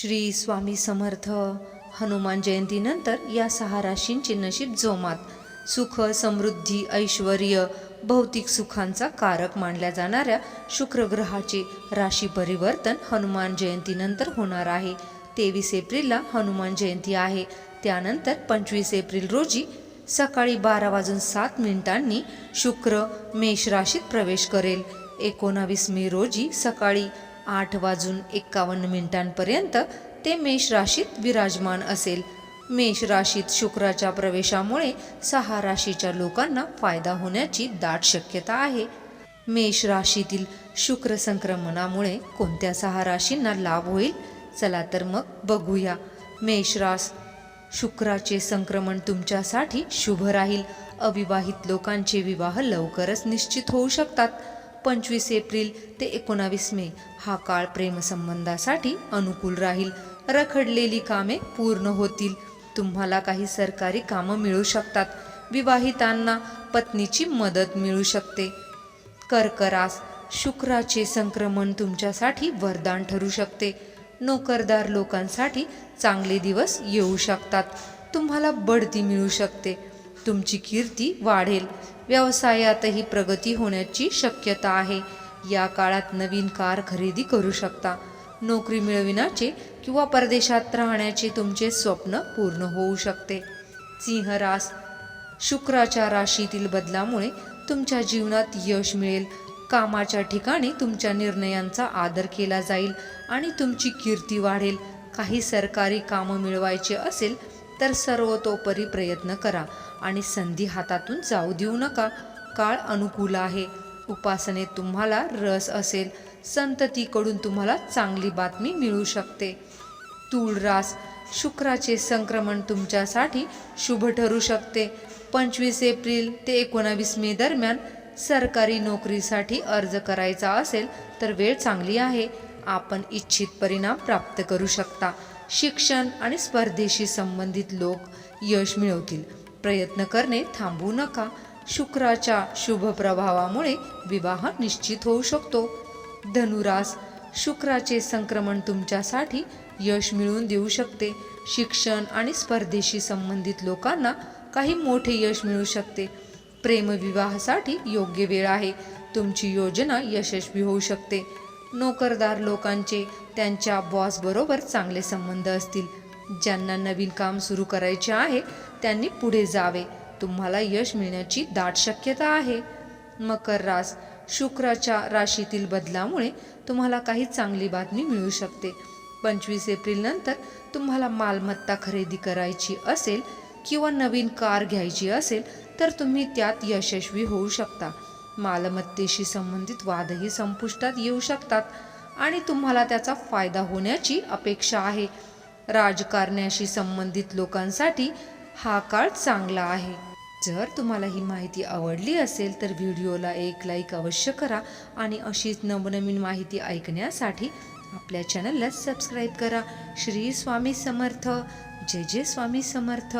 श्री स्वामी समर्थ हनुमान जयंतीनंतर या सहा राशींची नशीब जोमात सुख समृद्धी ऐश्वर भौतिक सुखांचा कारक मानल्या जाणाऱ्या शुक्रग्रहाचे राशी परिवर्तन हनुमान जयंतीनंतर होणार आहे. तेवीस एप्रिलला हनुमान जयंती आहे. त्यानंतर पंचवीस एप्रिल रोजी सकाळी बारा वाजून सात मिनिटांनी शुक्र मेष राशीत प्रवेश करेल. एकोणावीस मे रोजी सकाळी आठ वाजून एक्कावन्न मिनिटांपर्यंत ते मेष राशीत विराजमान असेल. मेष राशीत शुक्राच्या प्रवेशामुळे सहा राशीच्या लोकांना फायदा होण्याची दाट शक्यता आहे. मेष राशीतील शुक्र संक्रमणामुळे कोणत्या सहा राशींना लाभ होईल? चला तर मग बघूया. मेष रास शुक्राचे संक्रमण तुमच्यासाठी शुभ राहील. अविवाहित लोकांचे विवाह लवकरच निश्चित होऊ शकतात. पंचवीस एप्रिल ते एकोणावीस मे हा काळ प्रेमसंबंधासाठी अनुकूल राहील. रखडलेली कामे पूर्ण होतील. तुम्हाला काही सरकारी कामं मिळू शकतात. विवाहितांना पत्नीची मदत मिळू शकते. कर्करास शुक्राचे संक्रमण तुमच्यासाठी वरदान ठरू शकते. नोकरदार लोकांसाठी चांगले दिवस येऊ शकतात. तुम्हाला बढती मिळू शकते. तुमची कीर्ती वाढेल. व्यवसायातही प्रगती होण्याची शक्यता आहे. या काळात नवीन कार खरेदी करू शकता. नोकरी मिळविण्याचे किंवा परदेशात राहण्याचे तुमचे स्वप्न पूर्ण होऊ शकते. सिंह रास शुक्राच्या राशीतील बदलामुळे तुमच्या जीवनात यश मिळेल. कामाच्या ठिकाणी तुमच्या निर्णयांचा आदर केला जाईल आणि तुमची कीर्ती वाढेल. काही सरकारी कामं मिळवायचे असेल तर सर्वतोपरी प्रयत्न करा आणि संधी हातातून जाऊ देऊ नका. काळ अनुकूल आहे. उपासनेत तुम्हाला रस असेल. संततीकडून तुम्हाला चांगली बातमी मिळू शकते. तुळरास शुक्राचे संक्रमण तुमच्यासाठी शुभ ठरू शकते. पंचवीस एप्रिल ते एकोणावीस मे दरम्यान सरकारी नोकरीसाठी अर्ज करायचा असेल तर वेळ चांगली आहे. आपण इच्छित परिणाम प्राप्त करू शकता. शिक्षण आणि स्पर्धेशी संबंधित लोक यश मिळवतील. प्रयत्न करणे थांबवू नका. शुक्राच्या शुभ प्रभावामुळे विवाह निश्चित होऊ शकतो. धनुरास शुक्राचे संक्रमण तुमच्यासाठी यश मिळवून देऊ शकते. शिक्षण आणि स्पर्धेशी संबंधित लोकांना काही मोठे यश मिळू शकते. प्रेमविवाहासाठी योग्य वेळ आहे. तुमची योजना यशस्वी होऊ शकते. नोकरदार लोकांचे त्यांच्या बॉसबरोबर चांगले संबंध असतील. ज्यांना नवीन काम सुरू करायचे आहे त्यांनी पुढे जावे. तुम्हाला यश मिळण्याची दाट शक्यता आहे. मकर रास शुक्राच्या राशीतील बदलामुळे तुम्हाला काही चांगली बातमी मिळू शकते. पंचवीस एप्रिल नंतर तुम्हाला मालमत्ता खरेदी करायची असेल किंवा नवीन कार घ्यायची असेल तर तुम्ही त्यात यशस्वी होऊ शकता. मालमत्तेशी संबंधित वादही संपुष्टात येऊ शकतात आणि तुम्हाला त्याचा फायदा होण्याची अपेक्षा आहे. राजकारण्याशी संबंधित लोकांसाठी हा काळ चांगला आहे. जर तुम्हाला ही माहिती आवडली असेल तर व्हिडिओला एक लाईक अवश्य करा आणि अशीच नवनवीन माहिती ऐकण्यासाठी आपल्या चॅनलला सबस्क्राईब करा. श्री स्वामी समर्थ. जय जय स्वामी समर्थ.